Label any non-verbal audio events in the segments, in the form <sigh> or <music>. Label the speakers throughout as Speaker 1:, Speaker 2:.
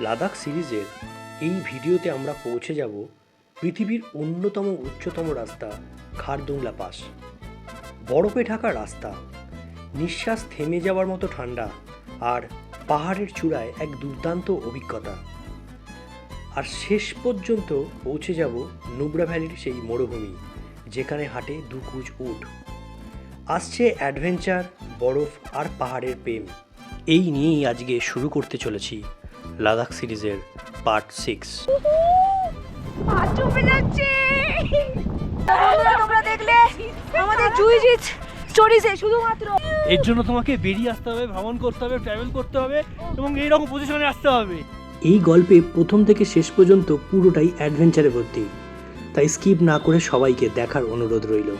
Speaker 1: লাদাখ সিরিজের এই ভিডিওতে আমরা পৌঁছে যাব পৃথিবীর অন্যতম উচ্চতম রাস্তা, খারদুংলা পাস। বরফে ঢাকা রাস্তা, নিঃশ্বাস থেমে যাওয়ার মতো ঠান্ডা আর পাহাড়ের চূড়ায় এক দুর্দান্ত অভিজ্ঞতা। আর শেষ পর্যন্ত পৌঁছে যাব নুব্রা ভ্যালির সেই মরুভূমি, যেখানে হাঁটে দুকুজ উঠ আসছে অ্যাডভেঞ্চার, বরফ আর পাহাড়ের প্রেম। এই নিয়েই আজকে শুরু করতে চলেছি। লাদাখ সিরিজের পার্ট সিক্স।
Speaker 2: তোমরা দেখলে আমাদের জুইজিৎ স্টোরিজে শুধুমাত্র।
Speaker 3: এর জন্য তোমাকে বেরিয়ে আসতে হবে ভ্রমণ করতে হবে ট্রাভেল করতে হবে এবং এইরকম পজিশনে আসতে হবে।
Speaker 1: এই গল্পে প্রথম থেকে শেষ পর্যন্ত পুরোটাই অ্যাডভেঞ্চারে ভর্তি। তাই স্কিপ না করে সবাইকে দেখার অনুরোধ রইল।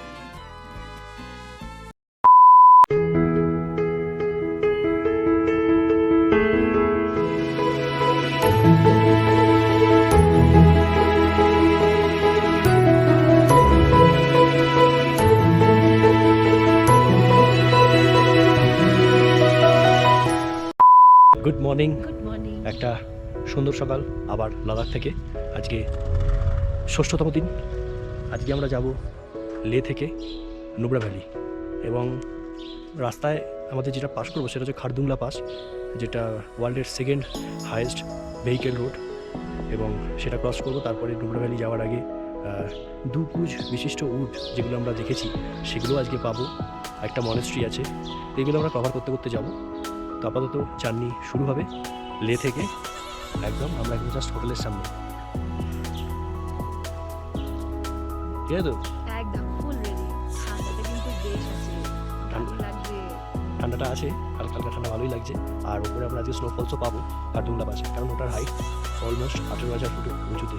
Speaker 1: সকাল, আবার লাদাখ থেকে। আজকে ষষ্ঠতম দিন। আজকে আমরা যাব লে থেকে নুব্রা ভ্যালি। এবং রাস্তায় আমাদের যেটা পাস করব সেটা হচ্ছে খারদুংলা পাস, যেটা ওয়ার্ল্ডের সেকেন্ড হায়েস্ট ভেহিকেল রোড। এবং সেটা ক্রস করব, তারপরে নুব্রা ভ্যালি যাওয়ার আগে দু কুজ বিশিষ্ট উট যেগুলো আমরা দেখেছি, সেগুলো আজকে পাবো। একটা মনেস্ট্রি আছে, এগুলো আমরা কভার করতে করতে যাব। তো আপাতত জার্নি শুরু হবে লে থেকে। একদম আমরা একদম জাস্ট হোটেলের সামনে। ঠিক আছে তো?
Speaker 2: একদম ফুল রেডি ঠান্ডাটা কিন্তু বেশ আছে। ভালো
Speaker 1: ঠান্ডা।
Speaker 2: লাগবে।
Speaker 1: ঠান্ডাটা আছে হালকা হালকা ঠান্ডা ভালোই লাগছে। আর উপরে আমরা আজকে স্নোফলসও পাবো কার্ডুংলা পাশে কারণ ওটার হাইট অলমোস্ট আঠেরো হাজার ফুট উঁচুতে।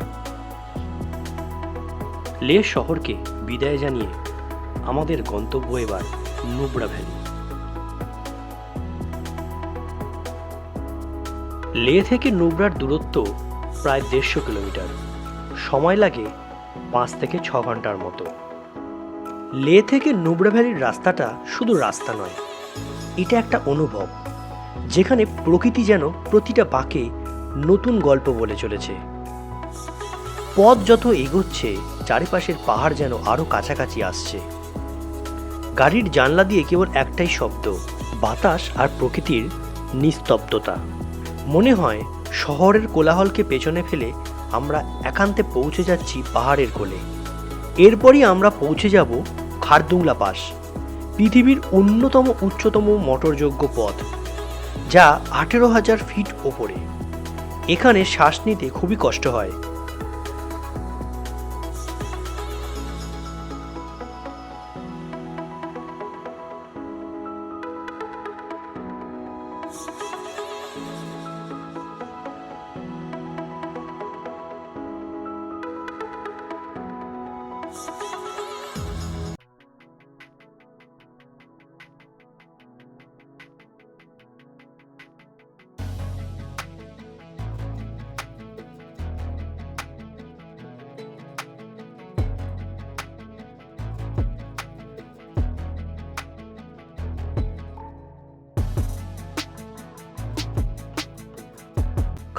Speaker 1: লে শহরকে বিদায় জানিয়ে আমাদের গন্তব্য এবার নুব্রা ভ্যালি লে থেকে নুব্রার দূরত্ব প্রায় দেড়শো কিলোমিটার। সময় লাগে পাঁচ থেকে ছ ঘণ্টার মতো। লে থেকে নুব্রা ভ্যালির রাস্তাটা শুধু রাস্তা নয়, এটা একটা অনুভব, যেখানে প্রকৃতি যেন প্রতিটা বাঁকে নতুন গল্প বলে চলেছে। পথ যত এগোচ্ছে, চারিপাশের পাহাড় যেন আরও কাছাকাছি আসছে। গাড়ির জানলা দিয়ে কেবল একটাই শব্দ, বাতাস আর প্রকৃতির নিস্তব্ধতা। মনে হয় শহরের কোলাহলকে পেছনে ফেলে আমরা একান্তে পৌঁছে যাচ্ছি পাহাড়ের কোলে। এরপরই আমরা পৌঁছে যাব খারদুংলা পাস, পৃথিবীর অন্যতম উচ্চতম মোটরযোগ্য পথ, যা আঠেরো হাজার ফিট ওপরে। এখানে শ্বাস নিতে খুবই কষ্ট হয়।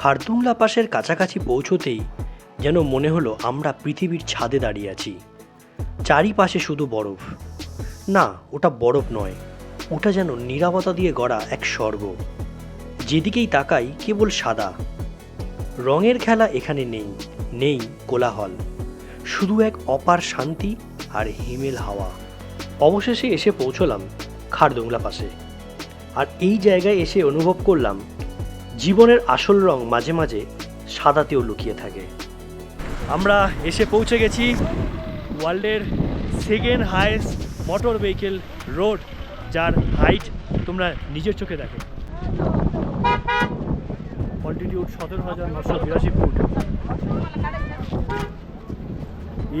Speaker 1: খারদুংলা পাশের কাছাকাছি পৌঁছতেই যেন মনে হলো আমরা পৃথিবীর ছাদে দাঁড়িয়ে আছি। চারিপাশে শুধু বরফ। না, ওটা বরফ নয়, ওটা যেন নিরাপত্তা দিয়ে গড়া এক স্বর্গ। যেদিকেই তাকাই, কেবল সাদা। রঙের খেলা এখানে নেই নেই কোলাহল। শুধু এক অপার শান্তি আর হিমেল হাওয়া। অবশেষে এসে পৌঁছলাম খারদুংলা পাশে। আর এই জায়গায় এসে অনুভব করলাম জীবনের আসল রং মাঝে মাঝে সাদাতেও লুকিয়ে থাকে।
Speaker 3: আমরা এসে পৌঁছে গেছি ওয়ার্ল্ডের second highest motor vehicle road, যার হাইট তোমরা নিজের চোখে দেখো। অল্টিটিউড সতেরো হাজার নশো বিরাশি ফুট।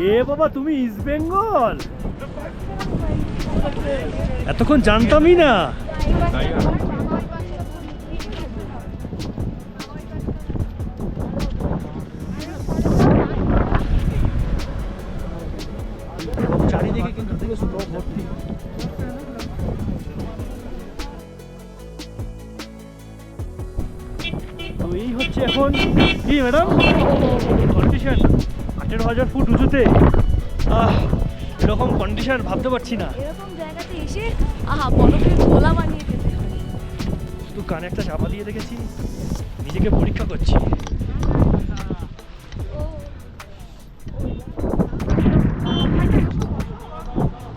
Speaker 3: এ বাবা, তুমি ইস্ট বেঙ্গল এতক্ষণ জানতামই না। হাজার আহ এরকম কন্ডিশন ভাবতে পারছি না।
Speaker 2: এরকম জায়গাতে এসে আহা বরফের গোলা বানিয়ে খেতে
Speaker 3: শুধু কানে একটা চাপা দিয়ে রেখেছি নিজেকে পরীক্ষা করছি।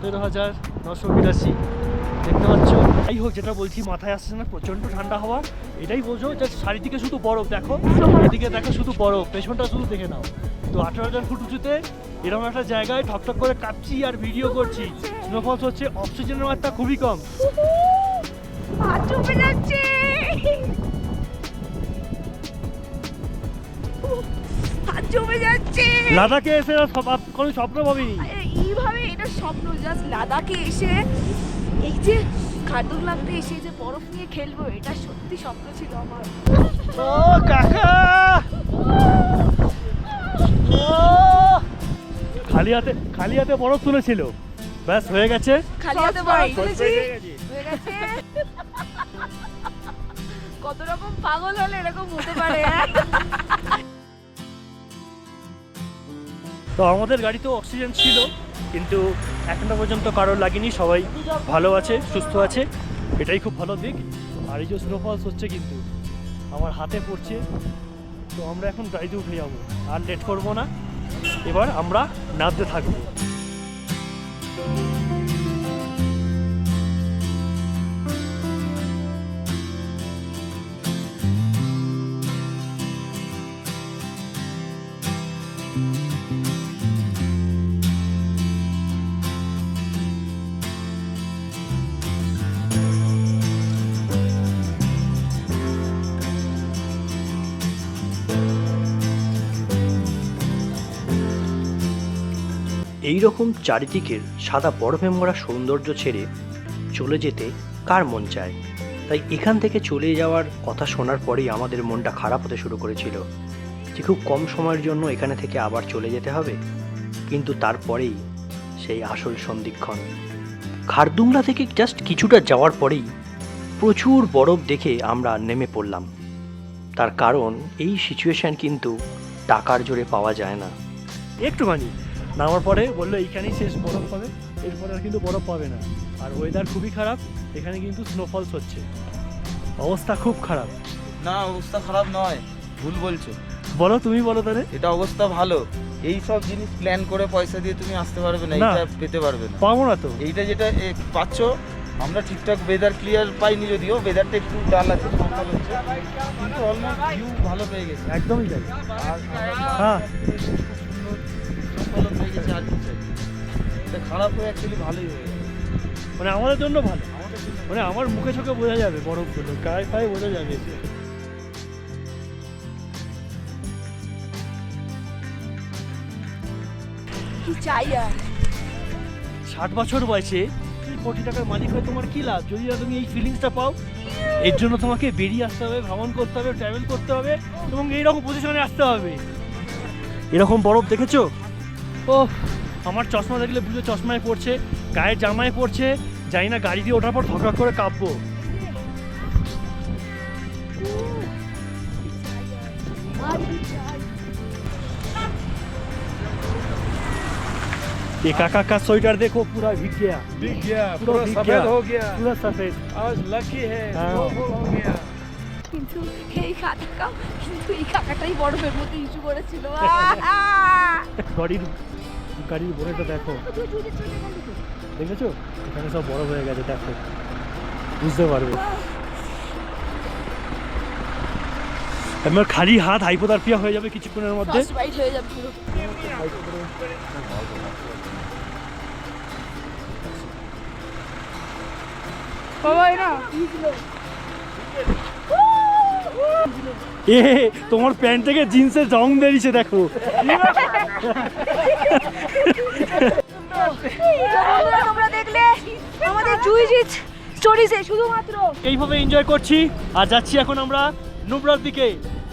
Speaker 3: তেরো হাজার নশো বিরাশি। দেখতে পাচ্ছ? যাই হোক যেটা বলছি মাথায় আসছে না প্রচণ্ড ঠান্ডা হওয়া। এটাই বোঝো যে চারিদিকে শুধু বরফ দেখো। এদিকে দেখো শুধু বরফ পেছনটা শুধু দেখে নাও। তো আঠেরো হাজার ফুট উঁচুতে এরকম একটা জায়গায় ঠকঠক করে কাঁপছি আর ভিডিও করছি। স্নোফলস হচ্ছে অক্সিজেনের মাত্রা খুবই কম। লাদাখে এসে কোনো স্বপ্ন ভাবিনি।
Speaker 2: এইভাবে এটা স্বপ্ন জাস্ট লাদাখে এসে এই যে খারদুংলাতে এসে যে বরফ নিয়ে খেলব এটা সত্যি স্বপ্ন ছিল আমার।
Speaker 3: ও কাকা! ও! খালি হাতে খালি হাতে বরফ তুলেছিল। ব্যাস হয়ে গেছে।
Speaker 2: খালি হাতে বরফ তুলেছি।
Speaker 3: হয়ে গেছে।
Speaker 2: কত রকম পাগল হলে এরকম হতে পারে?
Speaker 3: তো আমাদের গাড়িতেও অক্সিজেন ছিল কিন্তু এখনও পর্যন্ত কারোর লাগেনি। সবাই ভালো আছে সুস্থ আছে। এটাই খুব ভালো দিক। আর এই যে স্নোফলস হচ্ছে কিন্তু আমার হাতে পড়ছে। তো আমরা এখন গাড়িতে উঠে যাব। আর লেট করব না। এবার আমরা নাচতে থাকব।
Speaker 1: এই রকম চারিদিকের সাদা বরফে মোড়া সৌন্দর্য ছেড়ে চলে যেতে কার মন চায়? তাই এখান থেকে চলে যাওয়ার কথা শোনার পরেই আমাদের মনটা খারাপ হতে শুরু করেছিল। যে খুব কম সময়ের জন্য এখানে থেকে আবার চলে যেতে হবে। কিন্তু তারপরেই সেই আসল সন্ধিক্ষণ। খারদুংলা থেকে জাস্ট কিছুটা যাওয়ার পরেই প্রচুর বরফ দেখে আমরা নেমে পড়লাম। তার কারণ এই সিচুয়েশন কিন্তু টাকার জোরে পাওয়া যায় না।
Speaker 3: একটুখানি। নামার পরে বলল এইখানেই শেষ বরফ পাবে এরপরে আর কিন্তু বরফ পাবে না। আর ওয়েদার খুবই খারাপ এখানে কিন্তু স্নোফলস হচ্ছে। অবস্থা খুব খারাপ।
Speaker 4: না অবস্থা খারাপ নয় ভুল বলছো।
Speaker 3: বলো তুমি বলো তাহলে।
Speaker 4: এটা অবস্থা ভালো। এই সব জিনিস প্ল্যান করে পয়সা দিয়ে তুমি আসতে পারবে না। এটা পেতে পারবে না।
Speaker 3: পাবো না তো।
Speaker 4: এইটা যেটা পাচ্ছ আমরা ঠিকঠাক ওয়েদার ক্লিয়ার পাইনি যদিও ওয়েদারটা একটু ডাল আছে হচ্ছে। কিন্তু অলমোস্ট ভিউ ভালো পেয়ে গেছে।
Speaker 3: একদমই তাই।
Speaker 4: আর
Speaker 3: হ্যাঁ।
Speaker 4: খুব ভালো পেয়ে গেছে আর কি চাই। এটা খারাপ হয়ে অ্যাকচুয়ালি ভালোই হয়ে গেছে।
Speaker 3: মানে আমাদের জন্য ভালো। মানে আমার মুখে চোখে বোঝা যাবে বরফগুলো গায়ে ফায়ে বোঝা যাবে।
Speaker 2: কি চাই আর?
Speaker 3: ষাট বছর বয়সে কোটি টাকার মালিক হয়ে তোমার কি লাভ? যদি না তুমি এই ফিলিংসটা পাও এর জন্য তোমাকে বেরিয়ে আসতে হবে ভ্রমণ করতে হবে ট্রাভেল করতে হবে এবং এইরকম পজিশনে আসতে হবে। এরকম বরফ দেখেছ? ও আমার চশমা দেখলে বুঝে চশমায় পড়ছে গায়ের জামায় পড়ছে জানি না গাড়ি দিয়ে ওঠার পর ধকধক করে কাঁপবো
Speaker 2: আর কি চাই
Speaker 3: ये काका का स्वेटर देखो पूरा भीग गया
Speaker 5: दिख गया
Speaker 3: पूरा
Speaker 5: पूरा
Speaker 3: दिख
Speaker 5: सफेद
Speaker 3: गया।
Speaker 5: हो गया
Speaker 3: पूरा सफेद
Speaker 5: आज लकी है
Speaker 3: हाँ।
Speaker 5: snowfall हो गया
Speaker 2: কিন্তু এই কাকাটাও কিন্তু এই কাকাটাই বরফের মধ্যে ইস্যু করেছিল <laughs>
Speaker 3: গাড়ির গাড়ির বোনেটা দেখো। দেখেছ? এখানে সব বড় হয়ে গেছে দেখো। বুঝতে পারবে। আমার খালি হাত হাইপোথারপিয়া হয়ে যাবে কিছুক্ষণের মধ্যে। এ তোমার প্যান্ট থেকে জিন্সের জং বেরিয়েছে দেখো। <laughs>
Speaker 2: শুধুমাত্র
Speaker 3: এইভাবে এনজয় করছি, আর যাচ্ছি এখন আমরা নুবরার দিকে।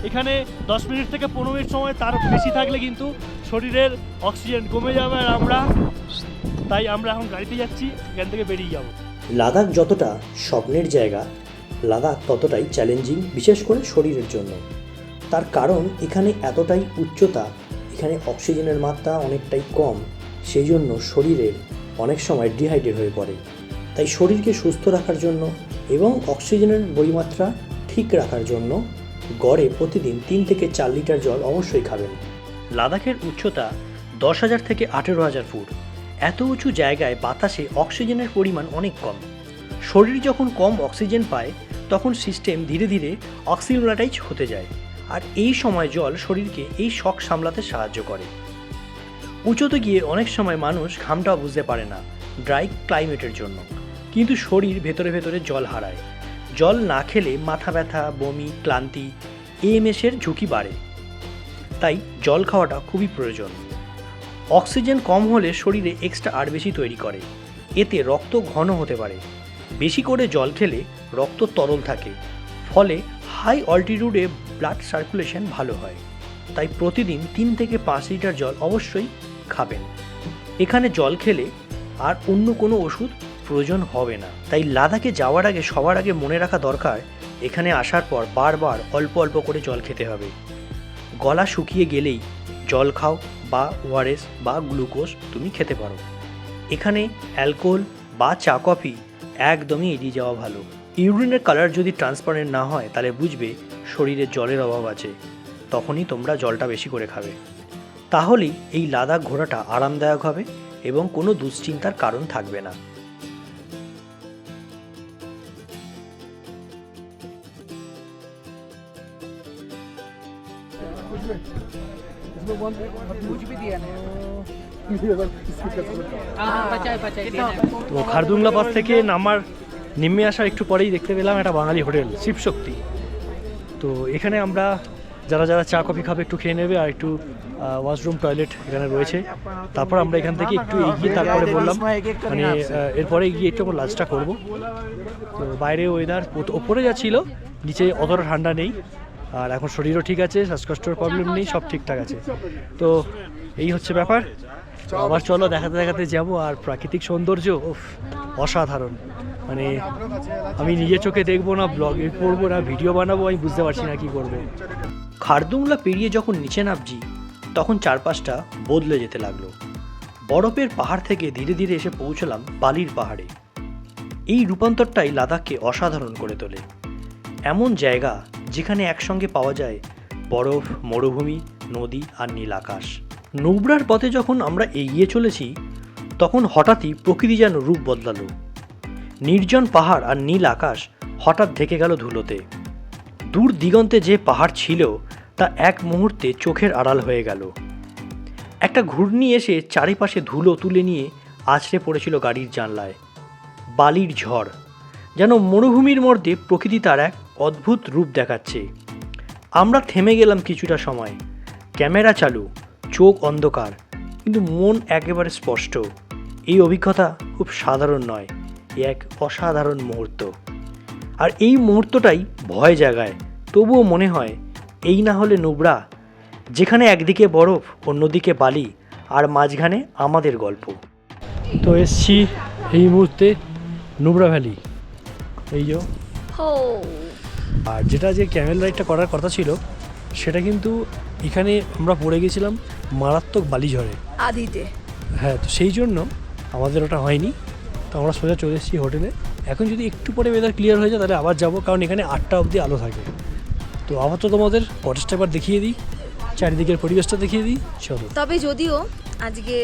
Speaker 3: এখানে দশ মিনিট থেকে পনেরো মিনিট সময় তার বেশি থাকলে কিন্তু শরীরের অক্সিজেন কমে যাবে আর আমরা তাই আমরা এখন গাড়িতে যাচ্ছি, এখান থেকে বেরিয়ে যাব।
Speaker 1: লাদাখ যতটা স্বপ্নের জায়গা, লাদাখ ততটাই চ্যালেঞ্জিং বিশেষ করে শরীরের জন্য। তার কারণ এখানে এতটাই উচ্চতা, এখানে অক্সিজেনের মাত্রা অনেকটাই কম। সেই জন্য শরীরের অনেক সময় ডিহাইড্রেট হয়ে পড়ে। তাই শরীরকে সুস্থ রাখার জন্য এবং অক্সিজেনের পরিমাত্রা ঠিক রাখার জন্য গড়ে প্রতিদিন তিন থেকে চার লিটার জল অবশ্যই খাবেন। লাদাখের উচ্চতা দশ হাজার থেকে আঠেরো হাজার ফুট। এত উঁচু জায়গায় বাতাসে অক্সিজেনের পরিমাণ অনেক কম। শরীর যখন কম অক্সিজেন পায়, তখন সিস্টেম ধীরে ধীরে অক্সিজেনাটাইজ হতে যায়। আর এই সময় জল শরীরকে এই শখ সামলাতে সাহায্য করে। উঁচুতে গিয়ে অনেক সময় মানুষ ঘামটাও বুঝতে পারে না ড্রাই ক্লাইমেটের জন্য। কিন্তু শরীর ভেতরে ভেতরে জল হারায়। জল না খেলে মাথা ব্যথা, বমি, ক্লান্তি এএমএসের ঝুঁকি বাড়ে। তাই জল খাওয়াটা খুবই প্রয়োজন। অক্সিজেন কম হলে শরীরে এক্সট্রা আর বেশি তৈরি করে। এতে রক্ত ঘন হতে পারে। বেশি করে জল খেলে রক্ত তরল থাকে। ফলে হাই অল্টিটিউডে ব্লাড সার্কুলেশন ভালো হয়। তাই প্রতিদিন তিন থেকে পাঁচ লিটার জল অবশ্যই খাবেন। এখানে জল খেলে আর অন্য কোনো ওষুধ প্রয়োজন হবে না। তাই লাদাখে যাওয়ার আগে, সবার আগে মনে রাখা দরকার, এখানে আসার পর বারবার অল্প অল্প করে জল খেতে হবে। গলা শুকিয়ে গেলেই জল খাও বা ওআরএস বা গ্লুকোজ তুমি খেতে পারো। এখানে অ্যালকোহল বা চা কফি একদমই এড়িয়ে যাওয়া ভালো। ইউরিনের কালার যদি ট্রান্সপারেন্ট না হয়, তাহলে বুঝবে শরীরে জলের অভাব আছে। তখনই তোমরা জলটা বেশি করে খাবে। তাহলেই এই লাদাখ ঘোরাটা আরামদায়ক হবে এবং কোনো দুশ্চিন্তার কারণ থাকবে না। তো খারদুংলা পাস থেকে নামার নেমে আসার একটু পরেই দেখতে পেলাম একটা বাঙালি হোটেল শিবশক্তি। তো এখানে আমরা যারা যারা চা, কফি খাবে একটু খেয়ে নেবে আর একটু ওয়াশরুম টয়লেট এখানে রয়েছে। তারপর আমরা এখান থেকে একটু এগিয়ে তারপরে বললাম মানে এরপরে গিয়ে একটু আমরা লাঞ্চটা করব। তো বাইরে ওয়েদার ওপরে যা ছিল, নিচে অতটা ঠান্ডা নেই। আর এখন শরীরও ঠিক আছে শ্বাসকষ্টর প্রবলেম নেই, সব ঠিকঠাক আছে। তো এই হচ্ছে ব্যাপার। আবার চলো, দেখাতে দেখাতে যাব। আর প্রাকৃতিক সৌন্দর্য অসাধারণ। মানে আমি নিজের চোখে দেখব না ব্লগে করব না ভিডিও বানাবো, আমি বুঝতে পারছি না কি করব। খারদুংলা পেরিয়ে যখন নিচে নামছি, তখন চারপাশটা বদলে যেতে লাগল। বরফের পাহাড় থেকে ধীরে ধীরে এসে পৌঁছলাম বালির পাহাড়ে। এই রূপান্তরটাই লাদাখকে অসাধারণ করে তোলে। এমন জায়গা যেখানে একসঙ্গে পাওয়া যায় বরফ, মরুভূমি, নদী আর নীল আকাশ। নুবরার পথে যখন আমরা এগিয়ে চলেছি, তখন হঠাৎই প্রকৃতি যেন রূপ বদলালো। নির্জন পাহাড় আর নীল আকাশ হঠাৎ ঢেকে গেল ধুলোতে। দূর দিগন্তে যে পাহাড় ছিল তা এক মুহূর্তে চোখের আড়াল হয়ে গেল। একটা ঘূর্ণি এসে চারিপাশে ধুলো তুলে নিয়ে আছড়ে পড়েছিল গাড়ির জানলায়। বালির ঝড়, যেন মরুভূমির মধ্যে প্রকৃতি তার এক অদ্ভুত রূপ দেখাচ্ছে। আমরা থেমে গেলাম কিছুটা সময়। ক্যামেরা চালু, চোখ অন্ধকার, কিন্তু মন একেবারে স্পষ্ট। এই অভিজ্ঞতা খুব সাধারণ নয়, এ এক অসাধারণ মুহূর্ত। আর এই মুহূর্তটাই ভয় জাগায়, তবুও মনে হয় এই না হলে নুবরা যেখানে একদিকে বরফ অন্যদিকে বালি আর মাঝখানে আমাদের গল্প। তো এসছি এই মুহূর্তে নুবরা ভ্যালি। এই যে। আর যেটা যে ক্যামেল রাইডটা করার কথা ছিল সেটা কিন্তু এখানে আমরা পড়ে গেছিলাম মারাত্মক বালিঝড়ে
Speaker 2: আদিতে।
Speaker 1: হ্যাঁ তো সেই জন্য আমাদের ওটা হয়নি। তো আমরা সোজা চলে এসেছি হোটেলে। এখন যদি একটু পরে ওয়েদার ক্লিয়ার হয়ে যায় তাহলে আবার যাব কারণ এখানে আটটা অবধি আলো থাকে। তো আবার তো তোমাদের কটেজটা একবার দেখিয়ে দিই, চারিদিকের পরিবেশটা দেখিয়ে দিই, চলো।
Speaker 2: তবে যদিও আজকে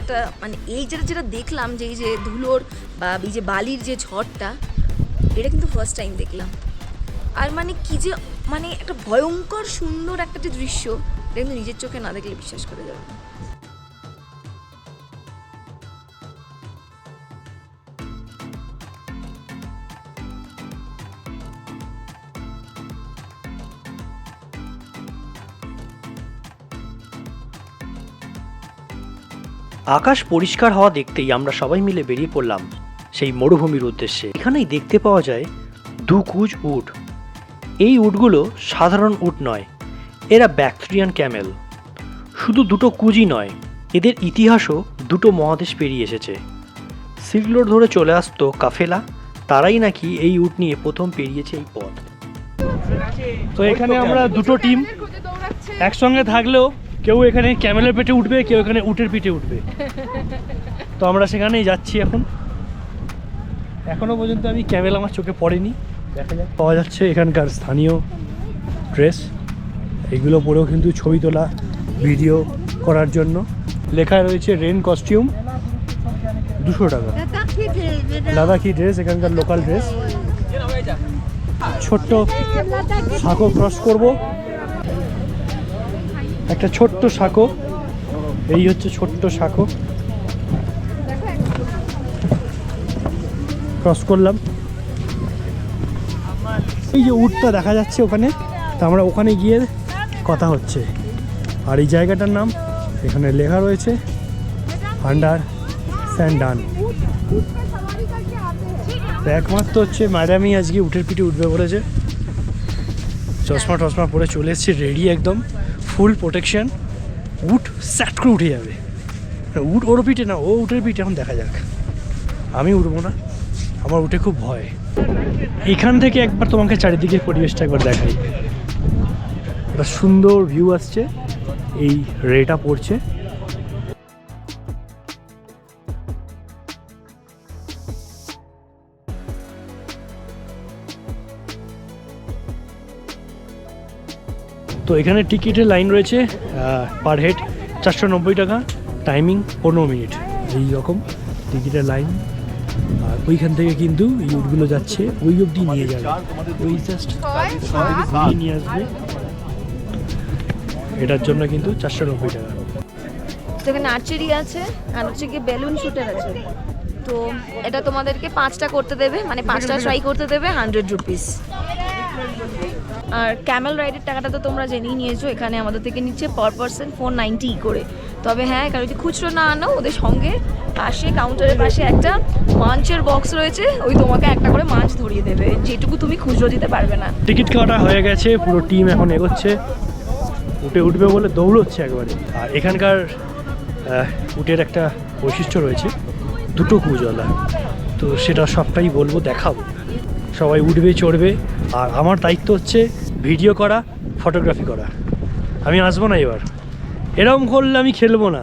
Speaker 2: একটা মানে এই যেটা যেটা দেখলাম যে এই যে ধুলোর বা এই যে বালির যে ঝড়টা, এটা কিন্তু ফার্স্ট টাইম দেখলাম। আর মানে কি যে মানে একটা ভয়ঙ্কর সুন্দর একটা যে দৃশ্য, এটা কিন্তু নিজের চোখে না দেখলে বিশ্বাস করে যাবে না।
Speaker 1: আকাশ পরিষ্কার হওয়া দেখতেই আমরা সবাই মিলে বেরিয়ে পড়লাম সেই মরুভূমির উদ্দেশ্যে। এখানেই দেখতে পাওয়া যায় দু কুজ উট। এই উটগুলো সাধারণ উট নয়, এরা ব্যাকটেরিয়ান ক্যামেল। শুধু দুটো কুজই নয়, এদের ইতিহাসও দুটো মহাদেশ পেরিয়ে এসেছে। রোড ধরে চলে আসতো কাফেলা, তারাই নাকি এই উট নিয়ে প্রথম পেরিয়েছে এই পথ।
Speaker 3: তো এখানে আমরা দুটো টিম, একসঙ্গে থাকলেও কেউ এখানে ক্যামেলের পেটে উঠবে, কেউ এখানে উটের পিঠে উঠবে। তো আমরা সেখানেই যাচ্ছি এখন। এখনও পর্যন্ত আমি ক্যামেল আমার চোখে পড়েনি। দেখা যাক, পাওয়া যাচ্ছে এখানকার স্থানীয় ড্রেস। এগুলো পরেও কিন্তু ছবি তোলা, ভিডিও করার জন্য। লেখা রয়েছে রেন কস্টিউম। দুশো টাকা। লাদাখি ড্রেস? এখানকার লোকাল ড্রেস। ছোট্ট সাঁকো ক্রস করব। একটা ছোট্ট সাঁকো। এই হচ্ছে ছোট্ট সাঁকো। ক্রস করলাম। এই যে উটটা দেখা যাচ্ছে ওখানে, তা আমরা ওখানে গিয়ে কথা হচ্ছে। আর এই জায়গাটার নাম এখানে লেখা রয়েছে, আন্ডার স্যান্ডান। একমাত্র হচ্ছে ম্যাডামই আজকে উঠের পিঠে উঠবে বলেছে। চশমা টশমা পরে চলে এসেছে রেডি একদম। ফুল প্রোটেকশন উট স্যাট করে উঠে যাবে। উট ওর পিঠে না, ও উঠের পিঠে, এখন দেখা যাক। আমি উঠবো না, আমার উঠে খুব ভয়। এখান থেকে একবার তোমাকে চারিদিকের পরিবেশটা একবার দেখাই। একটা সুন্দর ভিউ আসছে, এই রেটা পড়ছে। তো এখানে টিকিটের লাইন রয়েছে পার হেড চারশো নব্বই টাকা টাইমিং পনেরো মিনিট। এই রকম টিকিটের লাইন আর ওইখান থেকে কিন্তু ইউটগুলো যাচ্ছে ওই অবধি নিয়ে যাবে। ওই জাস্ট নিয়ে আসবে। এটার জন্য কিন্তু চারশো নব্বই টাকা।
Speaker 2: তো এখানে আর্চারি আছে আর হচ্ছে গিয়ে বেলুন শুটার আছে। তো এটা তোমাদেরকে পাঁচটা করতে দেবে মানে পাঁচটা ট্রাই করতে দেবে হান্ড্রেড রুপিস আর ক্যামেল রাইডের টাকাটা তো তোমরা জেনেই নিয়েছো, এখানে আমাদের থেকে নিচ্ছে পার পার্সন ফোর নাইনটি করে। তবে হ্যাঁ কারণ যদি খুচরো না আনো, ওদের সঙ্গে পাশে কাউন্টারের পাশে একটা মাঞ্চের বক্স রয়েছে, ওই তোমাকে একটা করে মাছ ধরিয়ে দেবে। যেটুকু তুমি খুচরো দিতে পারবে না।
Speaker 3: টিকিট কাটা হয়ে গেছে, পুরো টিম এখন এগোচ্ছে। উঠে উঠবে বলে দৌড়চ্ছে একবারে। আর এখানকার উটের একটা বৈশিষ্ট্য রয়েছে, দুটো কুজলা তো সেটা সবটাই বলব, দেখাবো। সবাই উঠবে, চড়বে। আর আমার দায়িত্ব হচ্ছে ভিডিও করা, ফটোগ্রাফি করা। আমি আসব না এবার। এরকম করলে আমি খেলব না।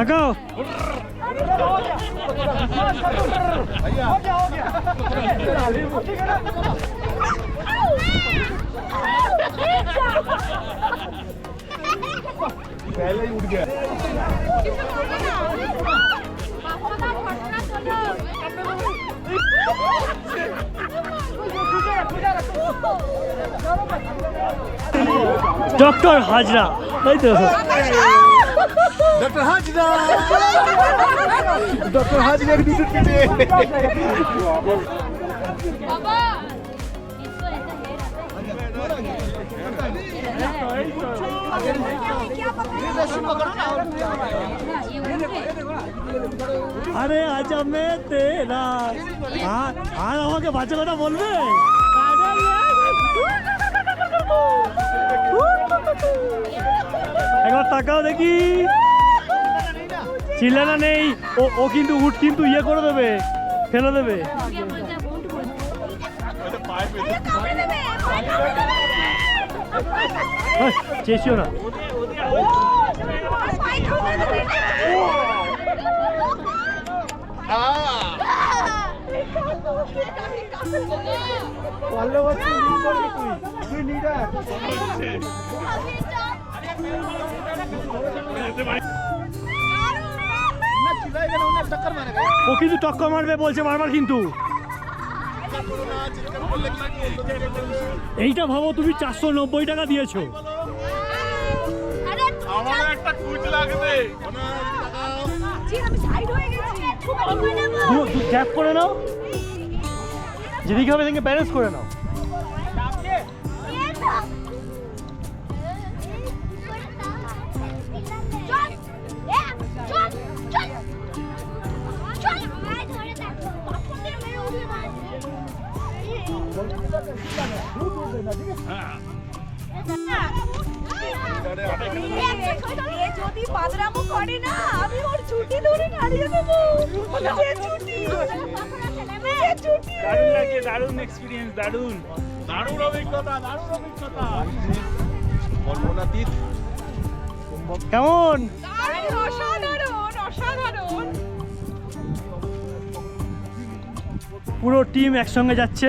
Speaker 3: তাকাও। ডক্টর হাজরা তাই তো?
Speaker 4: ডক্টর হাজরা ডক্টর হাজরা দুটো পিঠে
Speaker 3: আরে আজ আমি তেরা আর আমাকে বাচ্চা কথা বলবে একবার তাকাও দেখি চিল্লানা নেই ও ও কিন্তু উঠ কিন্তু ইয়ে করে দেবে ফেলে দেবে হ্যাঁ, চেয়েছিও না ও কিন্তু টক্কর মারবে বলছে বারবার কিন্তু। এইটা ভাবো তুমি চারশো নব্বই টাকা দিয়েছ।
Speaker 4: আমার একটা কুচ লাগবে।
Speaker 3: গ্যাপ করে নাও। যেদিকে হবে সেদিকে ব্যালেন্স করে নাও।
Speaker 2: করে না। আমি ওর ছুটি ধরে নাড়িয়ে দেবো। যে ছুটি যে ছুটি
Speaker 3: দারুণ লাগে দারুণ এক্সপিরিয়েন্স দারুণ। দারুণ অভিজ্ঞতা দারুণ অভিজ্ঞতা।
Speaker 4: কল্পনাতীত।
Speaker 3: কেমন?
Speaker 2: অসাধারণ অসাধারণ।
Speaker 3: পুরো টিম একসঙ্গে যাচ্ছে।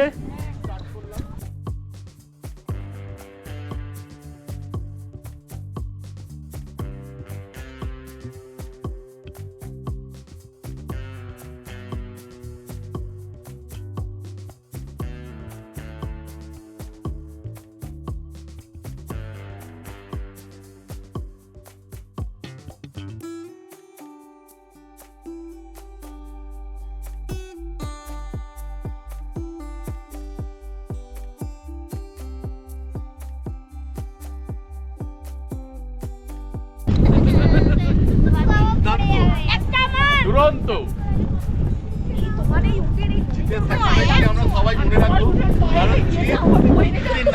Speaker 5: নিজে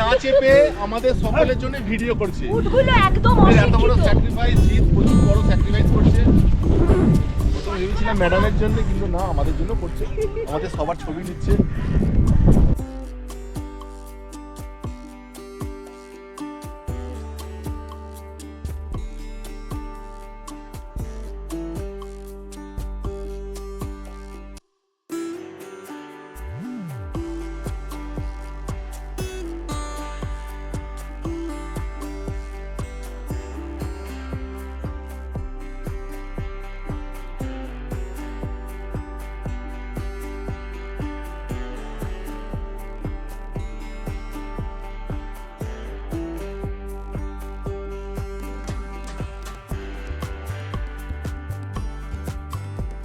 Speaker 5: না চেপে আমাদের সকলের জন্য ভিডিও করছে। এত বড় স্যাক্রিফাইস প্রচুর বড় স্যাক্রিফাইস করছে। ভেবেছিলাম ম্যাডামের জন্য কিন্তু না আমাদের জন্য করছে। আমাদের সবার ছবি নিচ্ছে।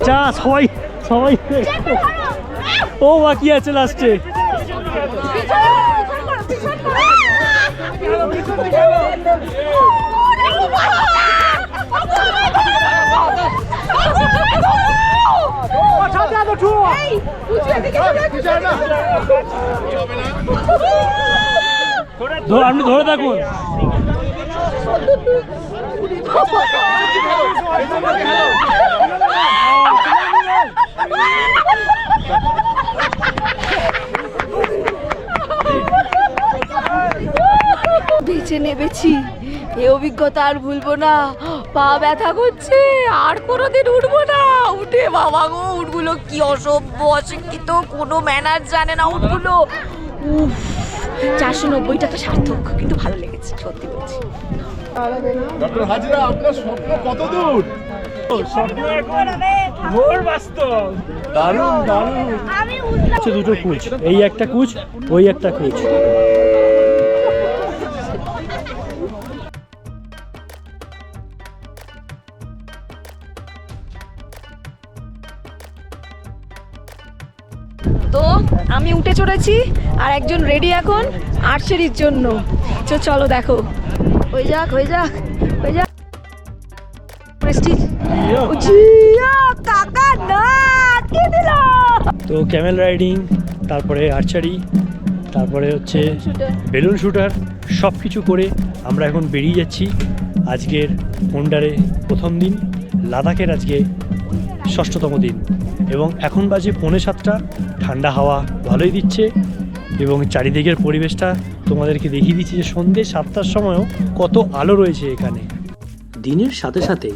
Speaker 3: যা সবাই সবাই। ও বাকি আছে লাস্টে আপনি ধরে থাকুন।
Speaker 2: বেছে নেবেছি এ অভিজ্ঞতা আর ভুলবো না। পা ব্যথা করছে, আর কোনোদিন উঠবো না। উঠে বাবা গো, উঠগুলো কি অসভ্য, অশিক্ষিত, কোনো ম্যানার জানে না উঠগুলো। উফ চারশো নব্বই টাকা সার্থক কিন্তু ভালো লেগেছে সত্যি বলছি।
Speaker 5: ডক্টর হাজিরা আপনার স্বপ্ন কত দূর? দারুণ দারুণ।
Speaker 3: হচ্ছে দুটো কুচ। এই একটা কুচ ওই একটা কুচ।
Speaker 2: তো আমি উঠে চড়েছি আর একজন রেডি এখন আর্চারির জন্য। তো চলো দেখো। হয়ে যাক হয়ে যাক হয়ে যাক। কাকা না কে দিল?
Speaker 3: তো ক্যামেল রাইডিং তারপরে আর্চারি তারপরে হচ্ছে বেলুন শুটার সব কিছু করে আমরা এখন বেরিয়ে যাচ্ছি। আজকের হোন্ডারে প্রথম দিন লাদাখের আজকে ষষ্ঠতম দিন। এবং এখন বাজে পৌনে সাতটা ঠান্ডা হাওয়া ভালোই দিচ্ছে এবং চারিদিকের পরিবেশটা তোমাদেরকে দেখিয়ে দিচ্ছি যে সন্ধ্যে সাতটার সময়ও কত আলো রয়েছে এখানে।
Speaker 1: দিনের সাথে সাথে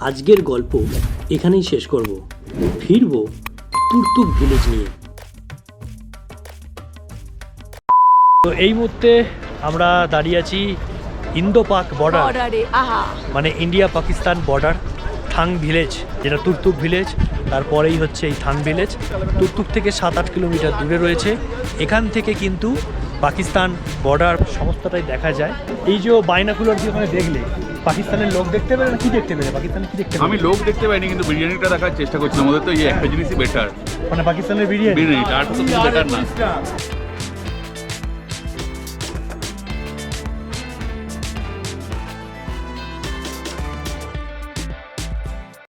Speaker 1: আজকের গল্প এখানেই শেষ করব। ফিরব তুর্তুক ভিলেজ নিয়ে।
Speaker 3: তো এই মুহূর্তে আমরা দাঁড়িয়ে আছি ইন্দো পাক বর্ডার। মানে India Pakistan border. Thang village যেটা তুর্তুক ভিলেজ তারপরেই হচ্ছে এই থাং ভিলেজ। তুর্তুক থেকে সাত আট কিলোমিটার দূরে রয়েছে। এখান থেকে কিন্তু পাকিস্তান বর্ডার সমস্তটাই দেখা যায়। এই যে বাইনাকুলার দিয়ে ওখানে দেখলে পাকিস্তানের লোক দেখতে পেলে না কি দেখতে পেলে? পাকিস্তানে কি দেখতে
Speaker 6: আমি লোক দেখতে পাইনি কিন্তু বিরিয়ানিটা দেখার চেষ্টা করছিলাম। ওদের তো এই একটা জিনিসই বেটার
Speaker 3: মানে পাকিস্তানের বিরিয়ানি?
Speaker 6: বিরিয়ানিটা আর তো বেটার না।